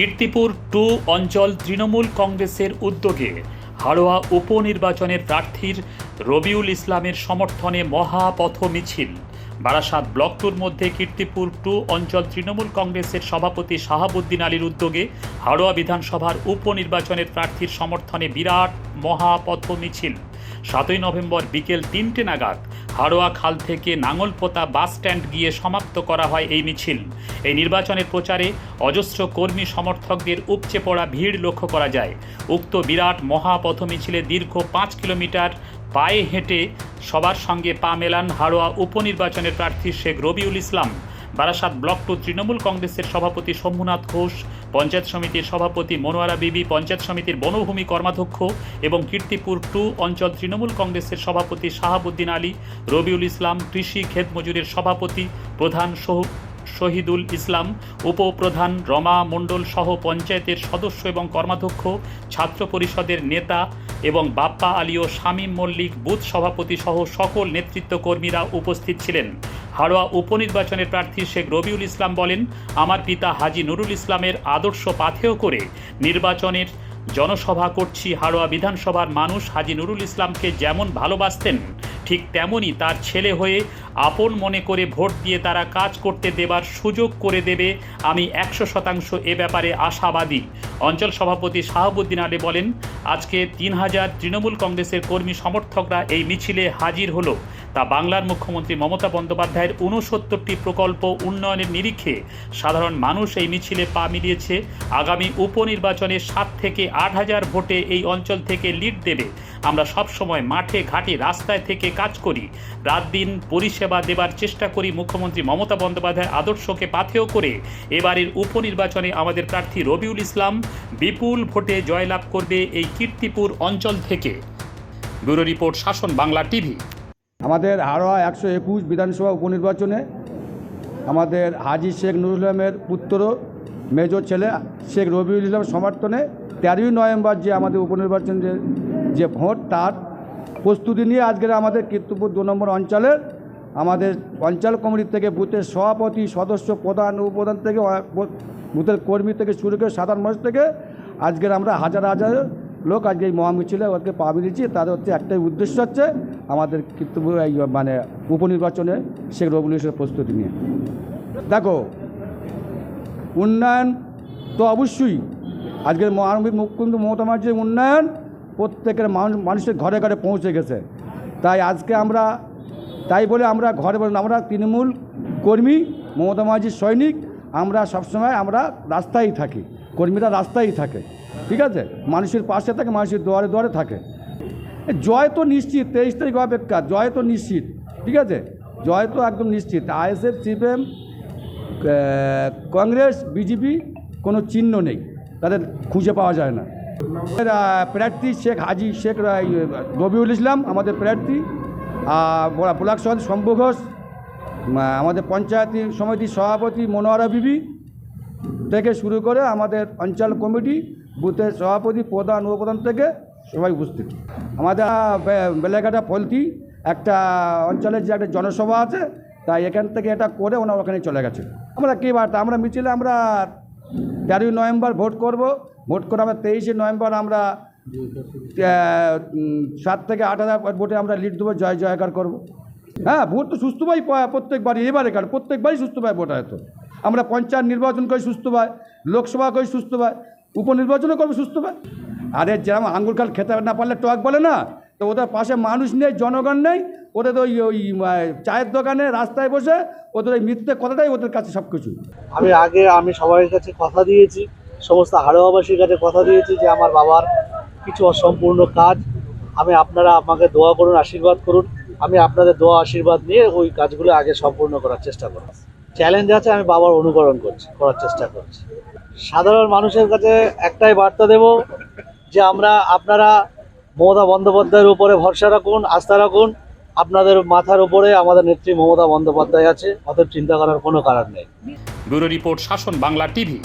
Kirtipur two অঞ্চল তৃণমূল কংগ্রেসের উদ্যোগে হাড়োয়া উপনির্বাচনের প্রার্থীর রবিউল ইসলামের সমর্থনে মহাপথ মিছিল। বারাসাত ব্লক টুর মধ্যে কীর্তিপুর টু অঞ্চল তৃণমূল কংগ্রেসের সভাপতি শাহাবুদ্দিন আলীর উদ্যোগে হাড়োয়া বিধানসভার উপনির্বাচনের প্রার্থীর সমর্থনে বিরাট মহাপথ মিছিল সাতই নভেম্বর বিকেল তিনটে নাগাদ হাড়োয়া খাল থেকে নাঙলপোতা বাস স্ট্যান্ড গিয়ে সমাপ্ত করা হয় এই মিছিল। এই নির্বাচনের প্রচারে অজস্র কর্মী সমর্থকদের উপচে পড়া ভিড় লক্ষ্য করা যায়। উক্ত বিরাট মহাপথ মিছিলে দীর্ঘ পাঁচ কিলোমিটার পায়ে হেঁটে সবার সঙ্গে পা মেলান হাড়োয়া উপনির্বাচনের প্রার্থী শেখ রবিউল ইসলাম। বারাসাত ব্লক টু তৃণমূল কংগ্রেসের সভাপতি শম্ভুনাথ ঘোষ, পঞ্চায়েত সমিতির সভাপতি মনোয়ারা বিবি, পঞ্চায়েত সমিতির বনভূমি কর্মাধ্যক্ষ এবং কীর্তিপুর টু অঞ্চল তৃণমূল কংগ্রেসের সভাপতি শাহাবুদ্দিন আলী, রবিউল ইসলাম, কৃষি ক্ষেত মজুরের সভাপতি প্রধান সহ শহীদুল ইসলাম, উপপ্রধান রমা মণ্ডল সহ পঞ্চায়েতের সদস্য এবং কর্মাধ্যক্ষ, ছাত্র পরিষদের নেতা এবং বাপ্পা আলী ও শামীম মল্লিক বুথ সভাপতি সহ সকল নেতৃত্বকর্মীরা উপস্থিত ছিলেন। হাড়োয়া উপনির্বাচনের প্রার্থী শেখ রবিউল ইসলাম বলেন, আমার পিতা হাজি নুরুল ইসলামের আদর্শ পাথেয় করে নির্বাচনের জনসভা করছি। হাড়োয়া বিধানসভার মানুষ হাজি নুরুল ইসলামকে যেমন ভালোবাসতেন ঠিক তেমনই তার ছেলে হয়ে আপন মনে করে ভোট দিয়ে তারা কাজ করতে দেবার সুযোগ করে দেবে, আমি একশো শতাংশ এ ব্যাপারে আশাবাদী। অঞ্চল সভাপতি শাহাবুদ্দিন আলী বলেন, আজকে তিন হাজার তৃণমূল কংগ্রেসের কর্মী সমর্থকরা এই মিছিলে হাজির হলো। তা বাংলার মুখ্যমন্ত্রী মমতা বন্দ্যোপাধ্যায়ের ঊনসত্তরটি প্রকল্প উন্নয়নের নিরিখে সাধারণ মানুষ এই মিছিলে পা মিলিয়েছে। আগামী উপনির্বাচনে সাত থেকে আট হাজার ভোটে এই অঞ্চল থেকে লিড দেবে। আমরা সবসময় মাঠে, ঘাটে, রাস্তায় থেকে কাজ করি। রাত দিন পরিষেবা দেবার চেষ্টা করি মুখ্যমন্ত্রী মমতা বন্দ্যোপাধ্যায়ের আদর্শকে পাথেয় করে। এবারের উপনির্বাচনে আমাদের প্রার্থী রবিউল ইসলাম বিপুল ভোটে জয়লাভ করবে এই কীর্তিপুর অঞ্চল থেকে। ব্যুরো রিপোর্ট শাসন বাংলা টিভি। আমাদের হাড়োয়া একশো একুশ বিধানসভা উপনির্বাচনে আমাদের হাজি শেখ নুরুল ইসলামের পুত্র, মেজর ছেলে শেখ রবিউল ইসলাম সমর্থনে তেরোই নভেম্বর যে আমাদের উপনির্বাচন যে যে ভোট, তার প্রস্তুতি নিয়ে আজকের আমাদের কীর্তিপুর দু নম্বর অঞ্চলের আমাদের অঞ্চল কমিটি থেকে বুথের সভাপতি, সদস্য প্রধান, উপপ্রধান থেকে বুথের কর্মী থেকে শুরু করে সাধারণ মানুষ থেকে আজকের আমরা হাজার হাজার লোক আজকে এই মহামিছিলে ওকে পা মিলিয়েছি তাদের হচ্ছে একটাই উদ্দেশ্য হচ্ছে আমাদের এই মানে উপনির্বাচনে শেখ রবুল ইসলামের প্রস্তুতি নিয়ে। দেখো, উন্নয়ন তো অবশ্যই। আজকের মহানবী মুখ্যমন্ত্রী মমতা ব্যানার্জির উন্নয়ন প্রত্যেকের মানুষ মানুষের ঘরে ঘরে পৌঁছে গেছে। তাই আজকে আমরা তাই বলে আমরা ঘরে আমরা তৃণমূল কর্মী, মমতা ব্যানার্জির সৈনিক, আমরা সবসময় আমরা রাস্তায় থাকি। কর্মীরা রাস্তায় থাকে। ঠিক আছে? মানুষের পাশে থাকে, মানুষের দুয়ারে দুয়ারে থাকে। জয় তো নিশ্চিত, তেইশ তারিখ অপেক্ষা, জয় তো নিশ্চিত, ঠিক আছে? জয় তো একদম নিশ্চিত। আইএসএফ, সিপিএম কংগ্রেস, বিজেপি, কোনো চিহ্ন নেই, তাদের খুঁজে পাওয়া যায় না। প্রার্থী শেখ হাজি, শেখ রবিউল ইসলাম, আমাদের প্রার্থী আর বলা- ব্লক সভাপতি শম্ভু ঘোষ আমাদের পঞ্চায়েত সমিতির সভাপতি মনোয়ারা বিবি থেকে শুরু করে আমাদের অঞ্চল কমিটি, বুথের সভাপতি প্রধান, উপপ্রধান থেকে সবাই উপস্থিত। আমাদের বেলেঘাটা ফলতি একটা অঞ্চলের যে একটা জনসভা আছে, তাই এখান থেকে এটা করে ওনার ওখানে চলে গেছে। আমরা কী বার্তা আমরা মিছিলে আমরা তেরোই নভেম্বর ভোট করব। ভোট করে আমরা তেইশে নভেম্বর আমরা সাত থেকে আট হাজার ভোটে আমরা লিড দেবো, জয় জয়কার করব। হ্যাঁ ভোট তো সুস্থভাবেই পায় প্রত্যেকবারই, এবারে কার? প্রত্যেকবারই সুস্থ সুস্থভাবে ভোট হয়তো আমরা পঞ্চায়েত নির্বাচন করে সুস্থ পাই লোকসভা করে সুস্থ পাই উপনির্বাচনও করব সুস্থ পাই আরে যেরকম আঙ্গুর খাল খেতে না পারলে টক বলে না, তো ওদের পাশে মানুষ নেই, জনগণ নেই, ওদের ওই ওই চায়ের দোকানে রাস্তায় বসে ওদের ওই মিথ্যে কথাটাই ওদের কাছে সব কিছু আমি আগে, আমি সবার কাছে কথা দিয়েছি, সমস্ত হাড়োয়াবাসীর কাছে কথা দিয়েছি যে আমার বাবার কিছু অসম্পূর্ণ কাজ, আমি আপনারা আমাকে দোয়া করুন, আশীর্বাদ করুন, আমি আপনাদের দোয়া, আশীর্বাদ নিয়ে ওই কাজগুলো আগে সম্পূর্ণ করার চেষ্টা করব। চ্যালেঞ্জ আছে, আমি বাবার অনুকরণ করছি, করার চেষ্টা করছি। সাধারণ মানুষের কাছে একটাই বার্তা দেব যে আমরা আপনারা মমতা বন্দ্যোপাধ্যায়ের উপরে ভরসা রাখুন, আস্থা রাখুন। আপনাদের মাথার উপরে আমাদের নেত্রী মমতা বন্দ্যোপাধ্যায় আছে অত চিন্তা করার কোনো কারণ নেই। ব্যুরো রিপোর্ট, শাসন বাংলা টিভি।